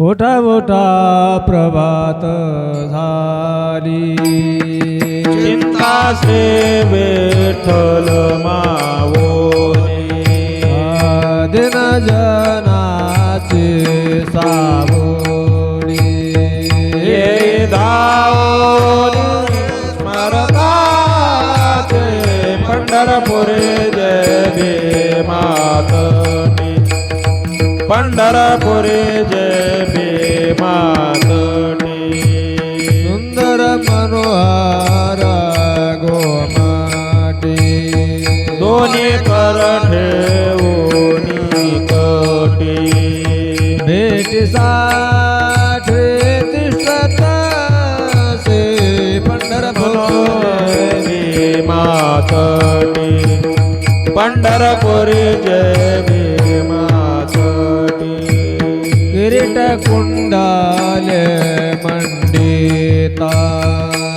मोठा मोठा प्रभात झाली. चिंता से विठ्ठल मावोनी दिन जनाचे सावडी ये धावोनी स्मरताचे पंढरपुरे जय भीमातनी पंढरपुरे जय भीमातनी सुंदर मनोहर गोमाटी. दोन्ही कर ठेवोनी कटी. भेटी साठे तिष्ठत से पंढरपूर. पंढरपुरी जय भीमातटी कुंडाले मंडिता।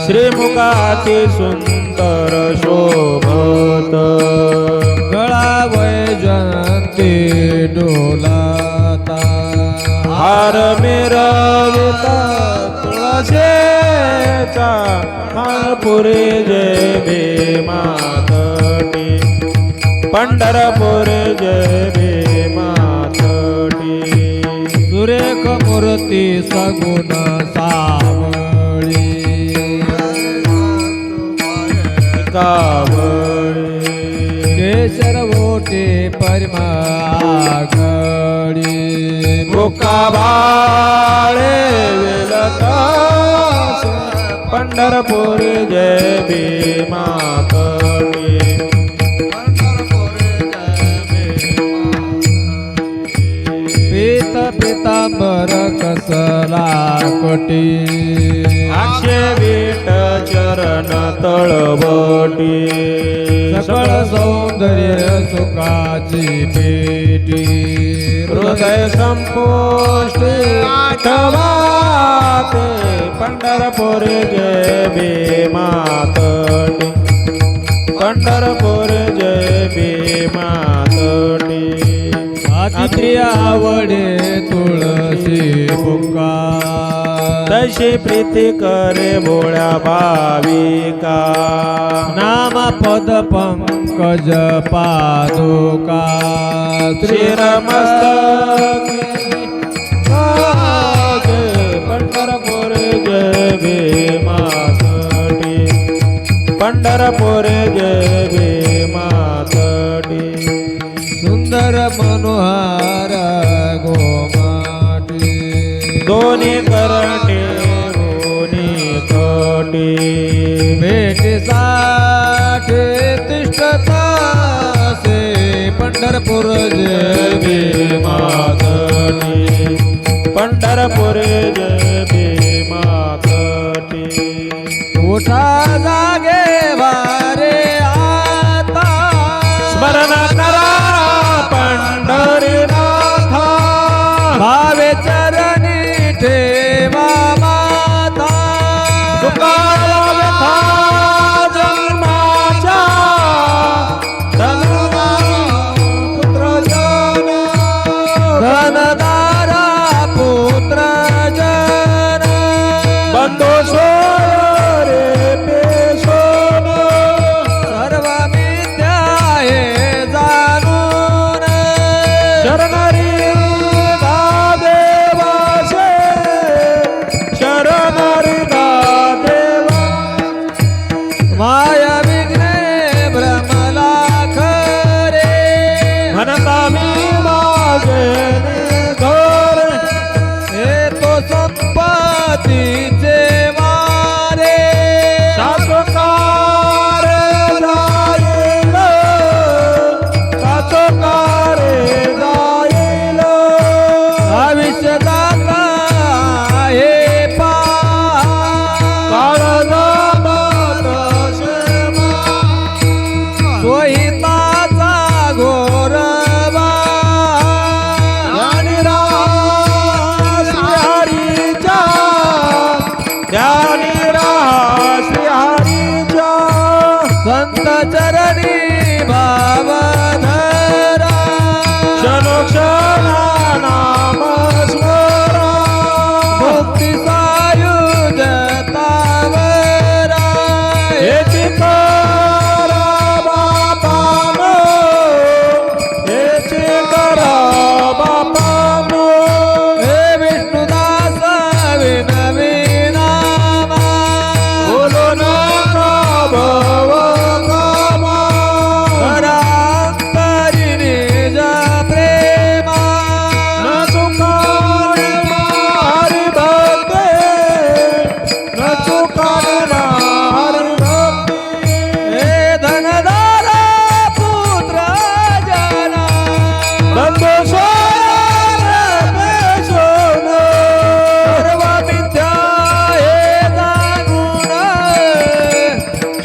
श्रीमुखाती सुंदर शोभत। गळा वैजंती डोलाता। हार मिरविता तुळसेचा माळपुरी जय भीमातटी पंढरपूर जय भीमातटी सगुण सावळी. कावळी केशर ओटे परिमागडी मुका बाळे विलतास पंढरपूर जय भीमा पितांबर कसला कोटी. अक्षय विट चरण तळवटी सकळ सौंदर्य सुखाची पेटी. हृदय संपुष्टी आठवाते पंढरपूर जय भीमातटी पंढरपूर जय भीमातटी अति आवडे तुळशी बुका तशी प्रीती करे भोळ्या भाविका. नाम पद पंकज पादुका. श्रीरमस्तकी. जय पंढरपूर जय पंढरपूर जय सुंदर मनोहर गोमाटी। दोन्ही करणे दोन्ही भेटी साठे तिष्ठता से पंढरपूर जय भीमातटी पंढरपूर जय भीमातटी उठा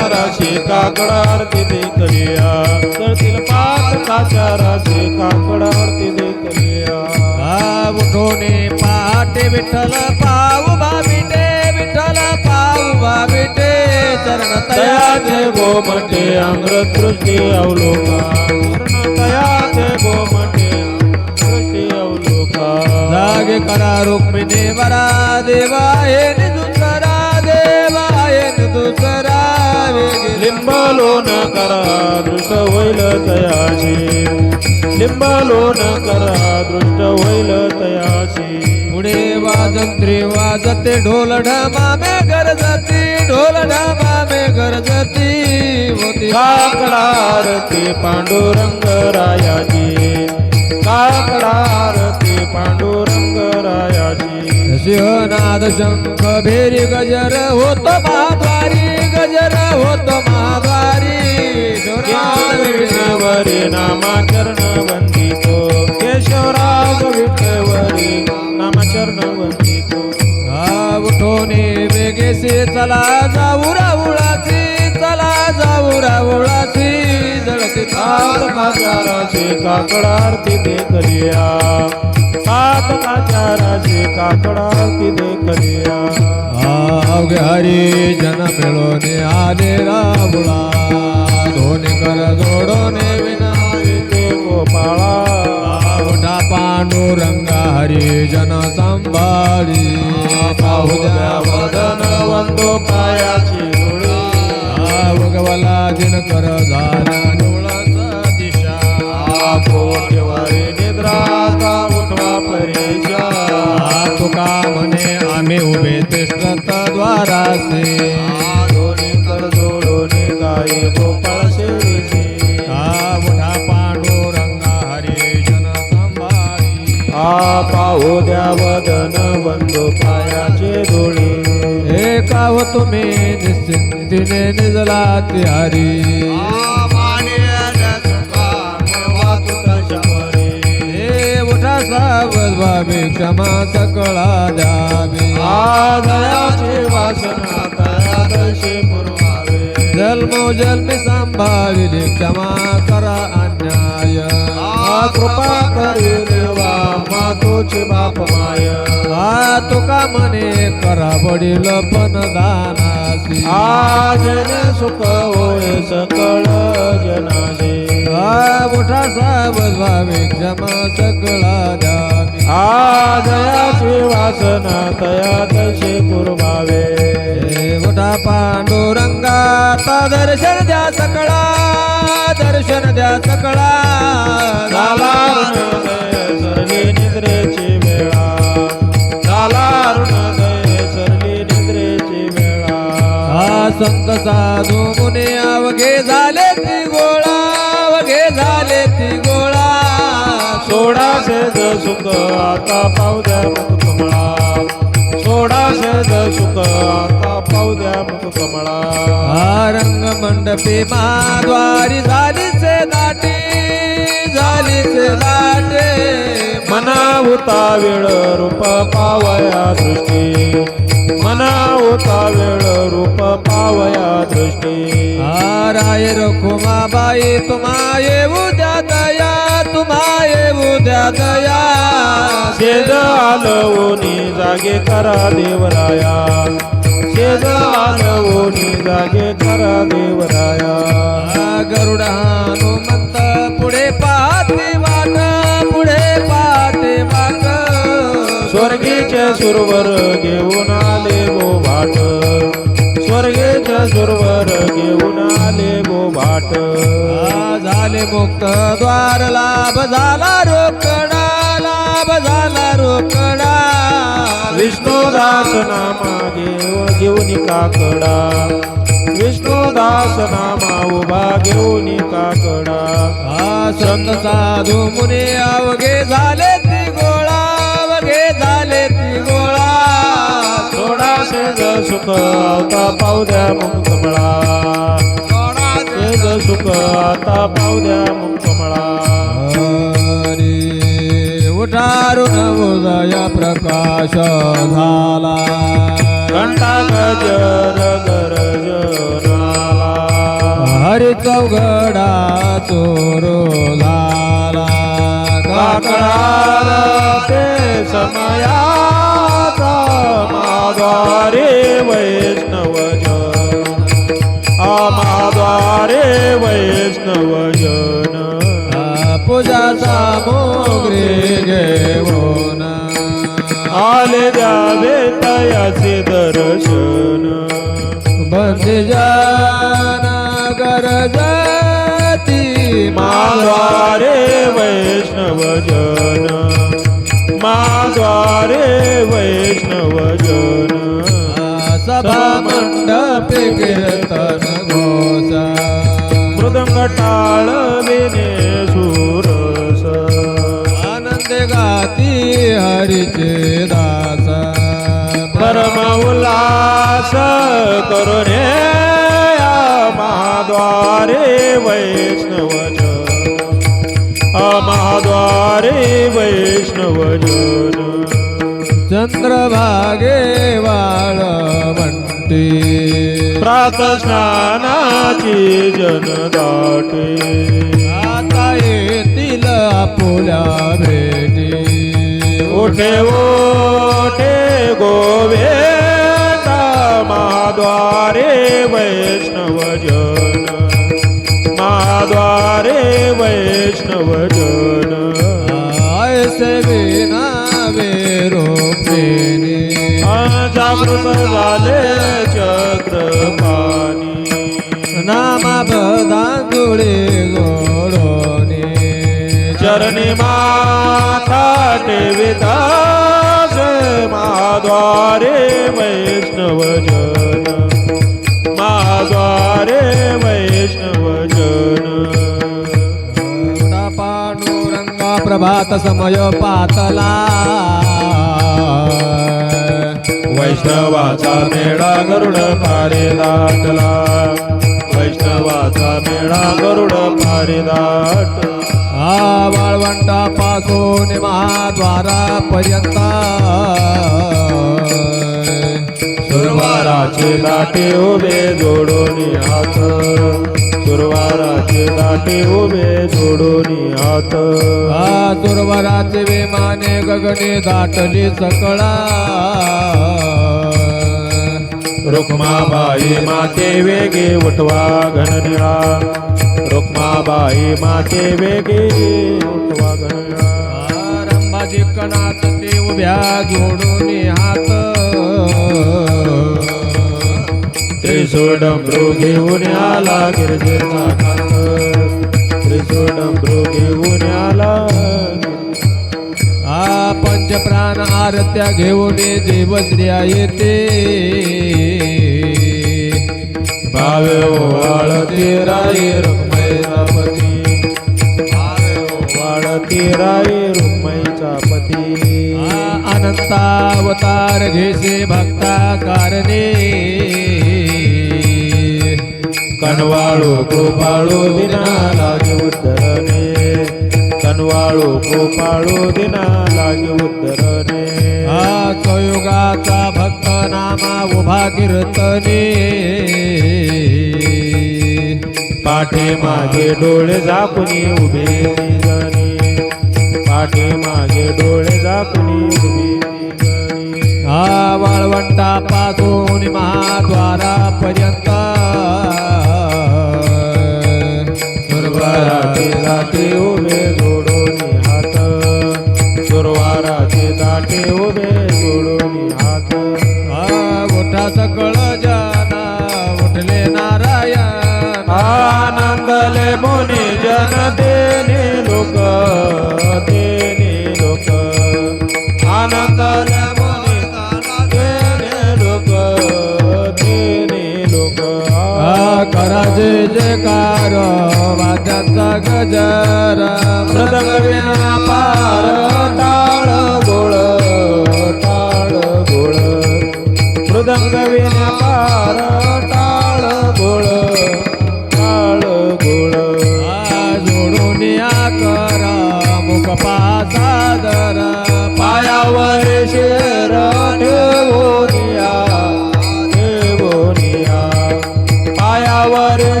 जटिल त्याराशी काकडा आरती देखलिया जटिल पाच काच्या राशी काकडा आरती देखलिया उठोनी पहाटे विठ्ठल पाऊ बाबिटे विठ्ठल पाऊ बाबिटे चरण तयाचे गोमटे अमृतृष्टी अवलोका. चरण तयाचे गोमटे दृष्टी अवलोका. जागे करा रुक्मिणी वरा देवा हे लिंबलोन करा दृष्ट होईल तयाशी लिंबलोन करा दृष्ट होईल तयाशी पुढे वाजंत्री वाजते ढोल ढमामे गरजती ढोल ढमामे गरजती होती काकडारती पांडुरंग रायाची काकडारती पांडुरंग रायाची सिंहनाद शंख भेरी गजर होतो महाद्वारी गजर होतो विष्णवरी वंदितो केशवराज विठ्ठवरी नामाचरण वंदितो उठोने वेगेसे चला जाऊ राऊळाची चला जाऊ राऊळाची जळते काल काचाराचे काकडारती देखलिया कात काचाराचे काकडारती देखलिया अवघे हरी जन मिळोने आले राबुळा दोन कर जोडोने पांडुरंग हरी जन संभाळी. पाहू वदन वंदो पायाची धुळी. दिन कर झाला डोळाचा दिशा. उठवा तुका म्हणे आम्ही उभे तिष्ठत द्वारासे दोन्ही कर जोडोने गोपाळ पाहू द्या वदन वंदो पायाचे एका हो तुम्ही निश्चिंतीने निजला हरी हे सावध भावी क्षमा सकळा द्यावी. आदयाची वासना पुरवावे. जन्मो जन्मी सांभाळिली क्षमा करा अन्याय. कृपा करी मातोची बाप माय आ तुका म्हणे करा वडील पण दानासी आजने सुख होय सकळ जनाजे आ मोठा सावध भावी क्षमा सकळा द्यावी आदयाची वासना तयादशी पुरवावे हे मोठा पांडुरंगाता दर्शन द्या सकळा दर्शन द्या सकळा झाला सरली साधू मुने अवघे झाले ती गोळा अवघे झाले ती गोळा. सोडा सेज सुख आता पाहू द्या मुख कमळा. सोडा सेज सुख आता पाहू द्या मुख कमळा. रंग मंडपी माद्वारी झाली से दाटी झाली से दाटे. मना होता वेळ रूप पावया दृष्टी मना होता वेळ रूप पावया दृष्टी। राय रखुमाबाई तुम्हा येऊ द्या दया तुम्हा येऊ द्या। दया शेज आलवोनी जागे करा देवराया। शेज आलवोनी जागे करा देवराया। गरुड हनुमंत पुढे पाहते वाट पुढे पाहते वाट। स्वर्गीचे सुरवर घेऊन आले गो सुरवर घेऊन आले गो भाट हा झाले मुक्त द्वार लाभ झाला रोकडा लाभ झाला रोकडा. विष्णुदास नामा घेऊ घेऊन काकडा. विष्णुदास नामा उभा घेऊन काकडा. संत साधू मुनी अवघे झाले. सुख आता पाहू द्या मुक्तमळा सहज सुख आता पाहू द्या मुक्तमळा हरी उठारून उदय प्रकाश झाला. घंटा गजर गरजनाला हरी चौघडा चोरो झाला. काकळाला ते समयाचा आमाद्वारे वैष्णव जन. पूजा सामग्री घेऊन आले द्यावे तयाचे दर्शन. बंदी जन गरजती माद्वारे वैष्णव जन. माद्वारे वैष्णव जन. सभा मंडप कीर्तन घोषा मृदंग टाळ विने सुरस आनंद गाती हरिचे दास. परम उल्लास करुणे महाद्वारे वैष्णव महाद्वारे वैष्णव जन चंद्रभागे वाळ म्हणते प्रात स्नानाची जन दाटे. आता येतील आपुल्या भेटी. ओठे ओठे गोवेता महाद्वारे वैष्णव जन महाद्वारे वैष्णव जन वेरोपेने जागृत झाले चक्रपाणी. नामा बदांजुळे गोडोने चरणी माथा टेविदास महाद्वारे वैष्णव जन महाद्वारे वैष्णव जन पांडुरंगा प्रभात समय पातला. वैष्णवाचा मेळा गरुड पारे दाटला. वैष्णवाचा मेळा गरुड पारे दाट. हा वाळवंटा पासून महाद्वारा पर्यंत सुरवाराचे दाटे उभे जोडून हात सुरवाराचे दाटे उभे जोडून हात हा सुरवाराचे विमाने गगने दाटली सकळा. रुक्माबाई माते वेगे उठवा घननिळा. रुक्माबाई माते वेगे उठवा घननिळा. रंभाजी कणात ते उभ्या जोडून हात. त्रिशूळ डमरू घेऊन आला गिरजेचा कांत त्रिशूळ डमरू घेऊन आला. पंचप्राण आरत्या घेऊन देवश्रिया येते. भावे ओवाळती राई रुक्मैचा पती भावे ओवाळती राई रुक्मैचा पती अनंतावतार घेसे भक्ता कारणे. कनवाळू गोपाळू दिना लागे उद्धरणे कनवाळू गोपाळू दिना लागे उद्धरणे हा संयुगाचा भक्त नामा उभा कीर्तने. पाठे मागे डोळे झाकुनी उभे पाठे मागे डोळे झाकुनी उभे हा वाळवंटा पासून महाद्वारा पर्यंत जयकार वाद्याचा गजर मृदंग विना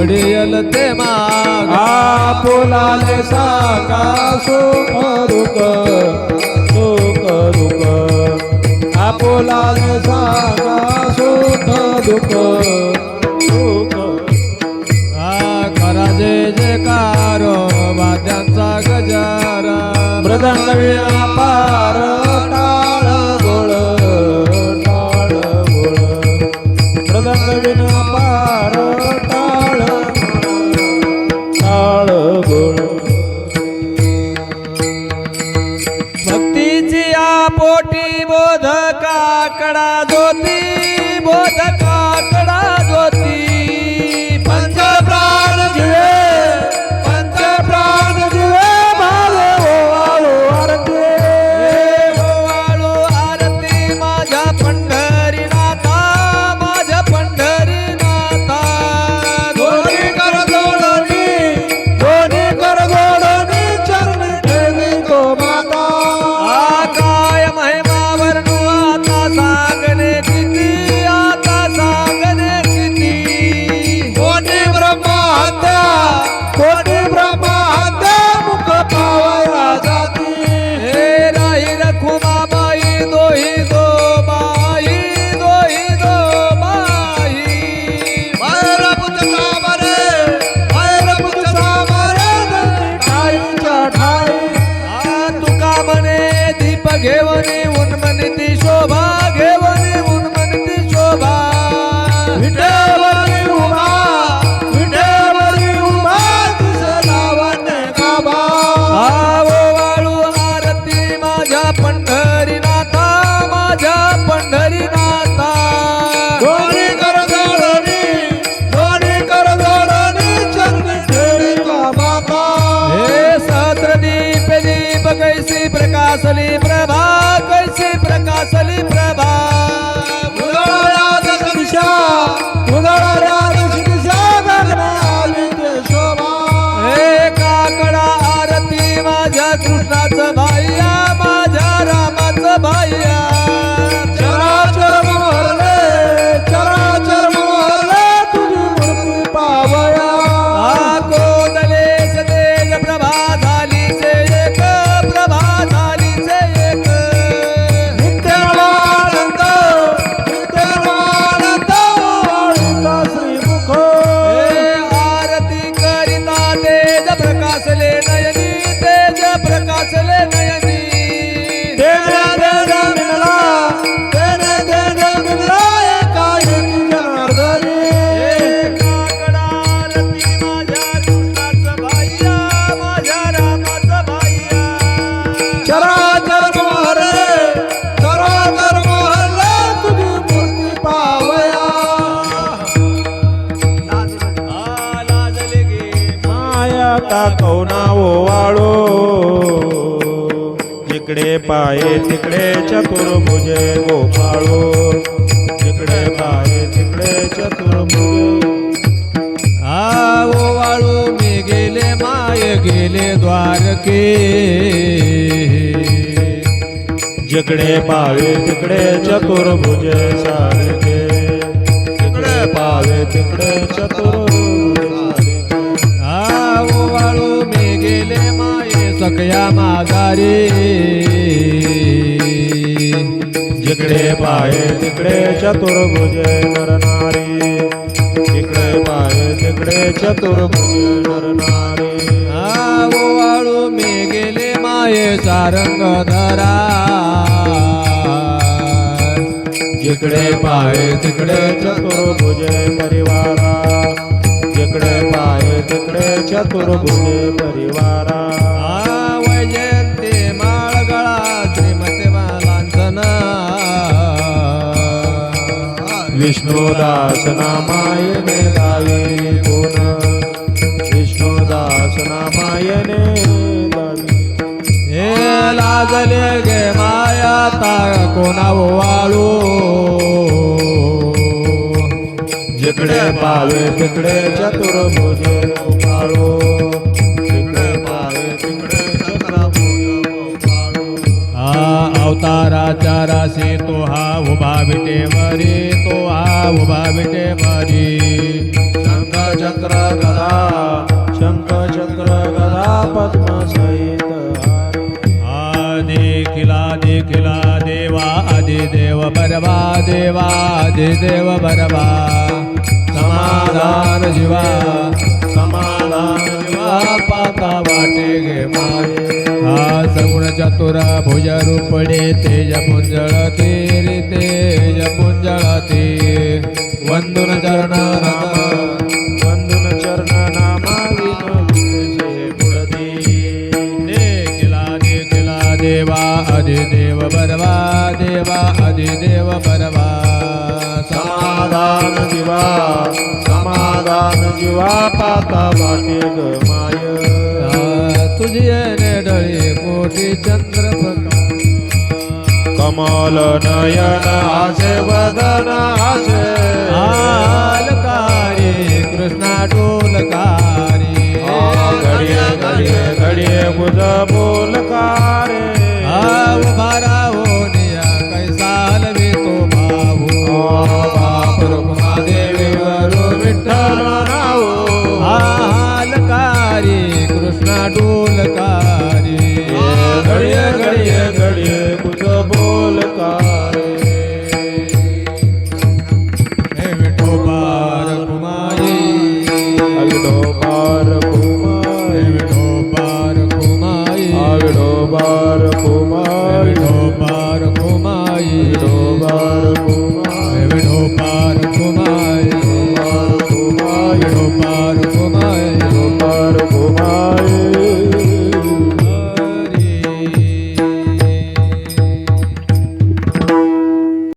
घडियल ते मापुलाने साका सुखरुक सुखरुक आपुलाने साका सुखरुक सुख करा जे जे कारो वाद्यांचा गजारा. मृदंग व्यापार काकव नावो वाळो. जिकडे पाये तिकडे चतुर्भुजे गोपाळो. जिकडे पाये तिकडे चतुर्भुज. आवो वाळो मी गेले माय गेले द्वारके. जिकडे पावे तिकडे चतुर्भुज सारखे. तिकडे पावे तिकडे चतुर सकया माघारी. जिकडे पाय तिकडे चतुर्भुजे नरनारी जिकडे पाय तिकडे चतुर्भुज नरनारी ओवाळू मी गेले माये सारंग धरा जिकडे पाय तिकडे चतुर्भुजे परिवारा. जिकडे पाय तिकडे चतुर्भुज परिवारा. विष्णुदास नामाय ने दावी कोण विष्णुदास नामाय ने हे लागले गे माया ता कोणा वाळू। जिकडे पावे तिकडे चतुर्भुजे पाळू तारा चारा से तो हा उभा विटेवरी तो हा उभा विटेवरी शंख चक्र गदा शंख चक्र गदा पद्म सहित देखिला देखिला देवा आदिदेव बरवा देवा आदि देव बरवा समाधान जीवा समाधान जीवा पाता वाटे गे माये हा सगुण चतुर भुज रूपडे तेज पुंजळती रे तेज पुंजळती वंदुन चरण वंदन चरण नामा देखला देखला देवा अधिदेव बरवा देवा अधिदेव बरवा. समाधान जीवा समाधान जीवा पाता वाटे ग माय तुझी डळे कोटी चंद्र कमल नयन आसे वदन आसे आलकारी कृष्णा डोलकारी घडिये घडिये घडिये गुज बोलकारे